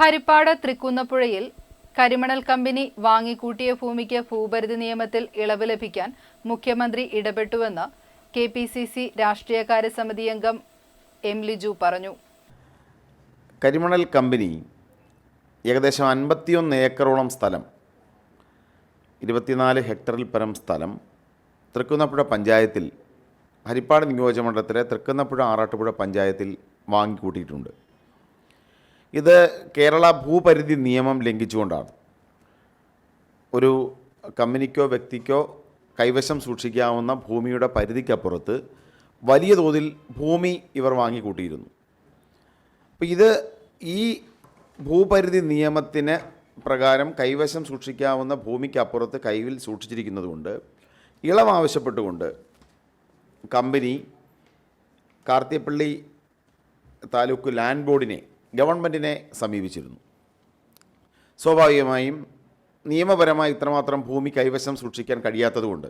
ഹരിപ്പാട് തൃക്കുന്നപ്പുഴയിൽ കരിമണൽ കമ്പനി വാങ്ങിക്കൂട്ടിയ ഭൂമിക്ക് ഭൂപരിധി നിയമത്തിൽ ഇളവ് ലഭിക്കാൻ മുഖ്യമന്ത്രി ഇടപെട്ടുവെന്ന് കെ പി സി സി രാഷ്ട്രീയകാര്യ സമിതി അംഗം എം ലിജു പറഞ്ഞു. കരിമണൽ കമ്പനി ഏകദേശം അൻപത്തിയൊന്ന് ഏക്കറോളം സ്ഥലം ഇരുപത്തിനാല് ഹെക്ടറിൽ പരം സ്ഥലം തൃക്കുന്നപ്പുഴ പഞ്ചായത്തിൽ ഹരിപ്പാട് നിയോജകമണ്ഡലത്തിലെ തൃക്കുന്നപ്പുഴ ആറാട്ടുപുഴ പഞ്ചായത്തിൽ വാങ്ങിക്കൂട്ടിയിട്ടുണ്ട്. ഇത് കേരള ഭൂപരിധി നിയമം ലംഘിച്ചുകൊണ്ടാണ്. ഒരു കമ്പനിക്കോ വ്യക്തിക്കോ കൈവശം സൂക്ഷിക്കാവുന്ന ഭൂമിയുടെ പരിധിക്കപ്പുറത്ത് വലിയ തോതിൽ ഭൂമി ഇവർ വാങ്ങിക്കൂട്ടിയിരുന്നു. അപ്പോൾ ഇത് ഈ ഭൂപരിധി നിയമത്തിന് പ്രകാരം കൈവശം സൂക്ഷിക്കാവുന്ന ഭൂമിക്കപ്പുറത്ത് കൈവിൽ സൂക്ഷിച്ചിരിക്കുന്നതുകൊണ്ട് ഇളവ് ആവശ്യപ്പെട്ടുകൊണ്ട് കമ്പനി കാർത്തിയപ്പള്ളി താലൂക്ക് ലാൻഡ് ബോർഡിനെ ഗവൺമെന്റിനെ സമീപിച്ചിരുന്നു. സ്വാഭാവികമായും നിയമപരമായി ഇത്രമാത്രം ഭൂമി കൈവശം സൂക്ഷിക്കാൻ കഴിയാത്തതുകൊണ്ട്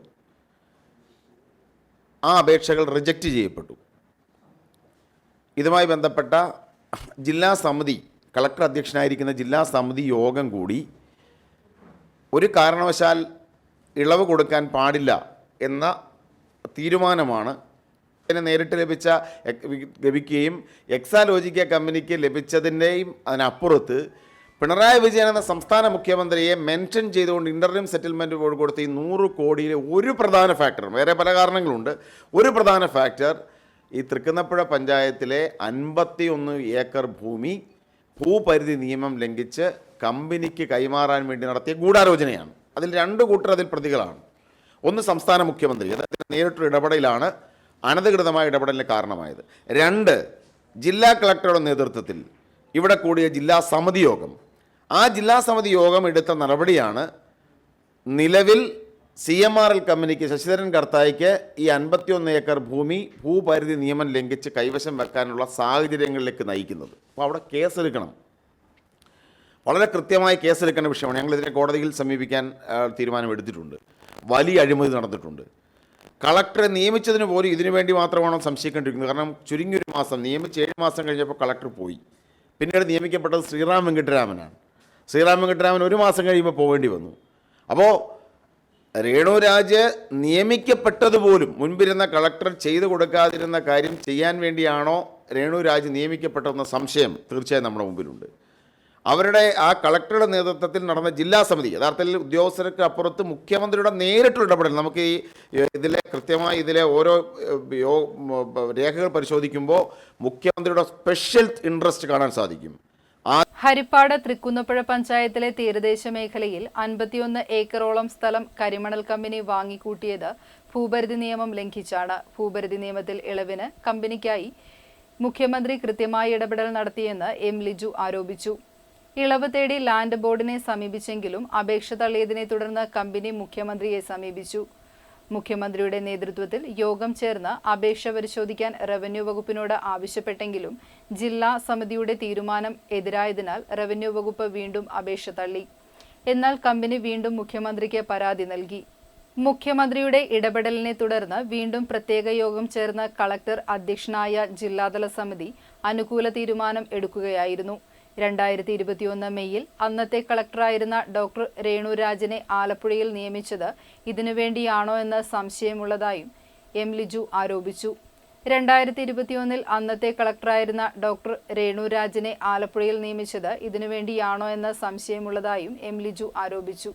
ആ അപേക്ഷകൾ റിജക്റ്റ് ചെയ്യപ്പെട്ടു. ഇതുമായി ബന്ധപ്പെട്ട ജില്ലാ സമിതി കളക്ടർ അധ്യക്ഷനായിരിക്കുന്ന ജില്ലാ സമിതി യോഗം കൂടി ഒരു കാരണവശാൽ ഇളവ് കൊടുക്കാൻ പാടില്ല എന്ന തീരുമാനമാണ് ഇതിന് നേരിട്ട് ലഭിച്ച ലഭിക്കുകയും എക്സാലോജിക്ക കമ്പനിക്ക് ലഭിച്ചതിന്റെയും അതിനപ്പുറത്ത് പിണറായി വിജയൻ എന്ന സംസ്ഥാന മുഖ്യമന്ത്രിയെ മെൻഷൻ ചെയ്തുകൊണ്ട് ഇന്റർനെം സെറ്റിൽമെന്റ് ബോർഡ് കൊടുത്ത ഈ നൂറ് കോടിയിലെ ഒരു പ്രധാന ഫാക്ടർ വേറെ പല കാരണങ്ങളുണ്ട്. ഒരു പ്രധാന ഫാക്ടർ ഈ തൃക്കുന്നപ്പുഴ പഞ്ചായത്തിലെ അൻപത്തി ഒന്ന് ഏക്കർ ഭൂമി ഭൂപരിധി നിയമം ലംഘിച്ച് കമ്പനിക്ക് കൈമാറാൻ വേണ്ടി നടത്തിയ ഗൂഢാലോചനയാണ്. അതിൽ രണ്ട് കൂട്ടർ അതിൽ പ്രതികളാണ്. ഒന്ന് സംസ്ഥാന മുഖ്യമന്ത്രി അതായത് നേരിട്ടൊരു ഇടപെടലാണ്. അനധികൃതമായ ഇടപെടലിന് കാരണമായത്. രണ്ട് ജില്ലാ കളക്ടറുടെ നേതൃത്വത്തിൽ ഇവിടെ കൂടിയ ജില്ലാ സമിതി യോഗം. ആ ജില്ലാ സമിതി യോഗം എടുത്ത നടപടിയാണ് നിലവിൽ സി എം ആർ എൽ കമ്പനിക്ക് ശശിധരൻ കർത്തായിക്ക് ഈ അൻപത്തിയൊന്ന് ഏക്കർ ഭൂമി ഭൂപരിധി നിയമം ലംഘിച്ച് കൈവശം വെക്കാനുള്ള സാഹചര്യങ്ങളിലേക്ക് നയിക്കുന്നത്. അപ്പോൾ അവിടെ കേസെടുക്കണം. വളരെ കൃത്യമായി കേസെടുക്കേണ്ട വിഷയമാണ്. ഞങ്ങളിതിനെ കോടതിയിൽ സമീപിക്കാൻ തീരുമാനമെടുത്തിട്ടുണ്ട് വലിയ അഴിമതി നടന്നിട്ടുണ്ട്. കളക്ടറെ നിയമിച്ചതിന് പോലും ഇതിനു വേണ്ടി മാത്രമാണോ സംശയിക്കേണ്ടിരിക്കുന്നത് കാരണം ചുരുങ്ങിയൊരു മാസം നിയമിച്ച് ഏഴ് മാസം കഴിഞ്ഞപ്പോൾ കളക്ടർ പോയി. പിന്നീട് നിയമിക്കപ്പെട്ടത് ശ്രീറാം വെങ്കിട്ടരാമനാണ്. ശ്രീറാം വെങ്കിട്ടരാമൻ ഒരു മാസം കഴിയുമ്പോൾ പോകേണ്ടി വന്നു. അപ്പോൾ രേണുരാജ് നിയമിക്കപ്പെട്ടതുപോലും മുൻപിരുന്ന കളക്ടർ ചെയ്തു കൊടുക്കാതിരുന്ന കാര്യം ചെയ്യാൻ വേണ്ടിയാണോ രേണുരാജ് നിയമിക്കപ്പെട്ടതെന്ന സംശയം തീർച്ചയായും നമ്മുടെ മുമ്പിലുണ്ട്. അവരുടെ ആ കളക്ടറുടെ നേതൃത്വത്തിൽ നടന്ന ജില്ലാ സമിതി യഥാർത്ഥത്തിൽ ഉദ്യോഗസ്ഥർക്ക് അപ്പുറത്ത് മുഖ്യമന്ത്രിയുടെ നേരിട്ടുള്ള ഇടപെടൽ നമുക്ക് ഈ ഇതിലെ കൃത്യമായി ഇതിലെ ഓരോ രേഖകൾ പരിശോധിക്കുമ്പോൾ മുഖ്യമന്ത്രിയുടെ സ്പെഷ്യൽ ഇൻട്രസ്റ്റ് കാണാൻ സാധിക്കും. ഹരിപ്പാട് തൃക്കുന്നപ്പുഴ പഞ്ചായത്തിലെ തീരദേശ മേഖലയിൽ അൻപത്തിയൊന്ന് ഏക്കറോളം സ്ഥലം കരിമണൽ കമ്പനി വാങ്ങിക്കൂട്ടിയത് ഭൂപരിധി നിയമം ലംഘിച്ചാണ്. ഭൂപരിധി നിയമത്തിൽ ഇളവിന് കമ്പനിക്കായി മുഖ്യമന്ത്രി കൃത്യമായി ഇടപെടൽ നടത്തിയെന്ന് എം ലിജു ആരോപിച്ചു. ഇളവ് തേടി ലാൻഡ് ബോർഡിനെ സമീപിച്ചെങ്കിലും അപേക്ഷ തള്ളിയതിനെ തുടർന്ന് കമ്പനി മുഖ്യമന്ത്രിയെ സമീപിച്ചു. മുഖ്യമന്ത്രിയുടെ നേതൃത്വത്തിൽ യോഗം ചേർന്ന് അപേക്ഷ പരിശോധിക്കാൻ റവന്യൂ വകുപ്പിനോട് ആവശ്യപ്പെട്ടെങ്കിലും ജില്ലാ സമിതിയുടെ തീരുമാനം എതിരായതിനാൽ റവന്യൂ വകുപ്പ് വീണ്ടും അപേക്ഷ തള്ളി. എന്നാൽ കമ്പനി വീണ്ടും മുഖ്യമന്ത്രിക്ക് പരാതി നൽകി. മുഖ്യമന്ത്രിയുടെ ഇടപെടലിനെ തുടർന്ന് വീണ്ടും പ്രത്യേക യോഗം ചേർന്ന കളക്ടർ അധ്യക്ഷനായ ജില്ലാതല സമിതി അനുകൂല തീരുമാനം എടുക്കുകയായിരുന്നു. രണ്ടായിരത്തി ഇരുപത്തിയൊന്ന് മെയ്യിൽ അന്നത്തെ കളക്ടറായിരുന്ന ഡോക്ടർ രേണുരാജിനെ ആലപ്പുഴയിൽ നിയമിച്ചത് ഇതിനുവേണ്ടിയാണോ എന്ന് സംശയമുള്ളതായും എം ലിജു ആരോപിച്ചു. രണ്ടായിരത്തി ഇരുപത്തിയൊന്നിൽ അന്നത്തെ കളക്ടറായിരുന്ന ഡോക്ടർ രേണുരാജിനെ ആലപ്പുഴയിൽ നിയമിച്ചത് ഇതിനുവേണ്ടിയാണോ എന്ന് സംശയമുള്ളതായും എം ലിജു ആരോപിച്ചു.